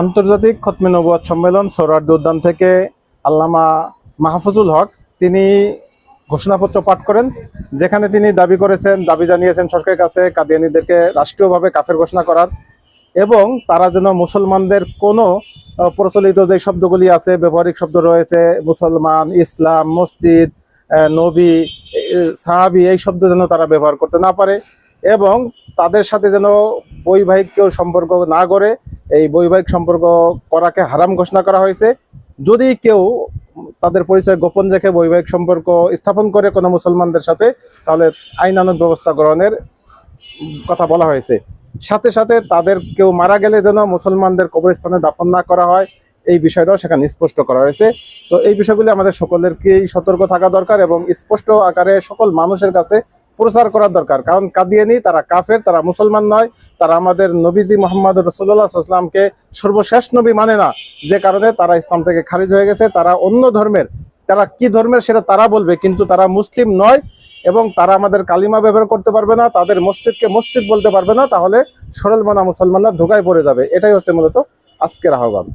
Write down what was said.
আন্তর্জাতিক খতমে নবুয়াদ সম্মেলন সৌরার্দ উদ্যান থেকে আল্লামা মাহফুজুল হক, তিনি ঘোষণাপত্র পাঠ করেন, যেখানে তিনি দাবি করেছেন, দাবি জানিয়েছেন সরকারের কাছে কাদিয়ানিদেরকে রাষ্ট্রীয়ভাবে কাফের ঘোষণা করার এবং তারা যেন মুসলমানদের কোনো প্রচলিত যে শব্দগুলি আছে, ব্যবহারিক শব্দ রয়েছে, মুসলমান, ইসলাম, মসজিদ নবী সাহাবি, এই শব্দ যেন তারা ব্যবহার করতে না পারে এবং তাদের সাথে যেন বৈবাহিক কেউ সম্পর্ক না করে এই বৈবাহিক সম্পর্ক করাকে হারাম ঘোষণা করা হয়েছে। যদি কেউ তাদের পরিচয় গোপন রেখে বৈবাহিক সম্পর্ক স্থাপন করে কোনো মুসলমানদের সাথে, তাহলে আইনানুগ ব্যবস্থা গ্রহণের কথা বলা হয়েছে। সাথে সাথে তাদের কেউ মারা গেলে যেন মুসলমানদের কবরস্থানে দাফন না করা হয়, এই বিষয়টাও সেখানে স্পষ্ট করা হয়েছে। তো এই বিষয়গুলি আমাদের সকলেরকেই সতর্ক থাকা দরকার এবং স্পষ্ট আকারে সকল মানুষের কাছে প্রচার করার দরকার। কারণ কাদিয়ানি তারা কাফের, তারা মুসলমান নয়। তারা আমাদের নবীজি মোহাম্মদ রসুল্লাহ ইসলামকে সর্বশেষ নবী মানে না। যে কারণে তারা ইসলাম থেকে খারিজ হয়ে গেছে। তারা অন্য ধর্মের, তারা কি ধর্মের সেটা তারা বলবে, কিন্তু তারা মুসলিম নয় এবং তারা আমাদের কালিমা ব্যবহার করতে পারবে না, তাদের মসজিদকে মসজিদ বলতে পারবে না, তাহলে সরল মানা মুসলমানরা ধোকায় পড়ে যাবে। এটাই হচ্ছে মূলত আজকের আহ্বান।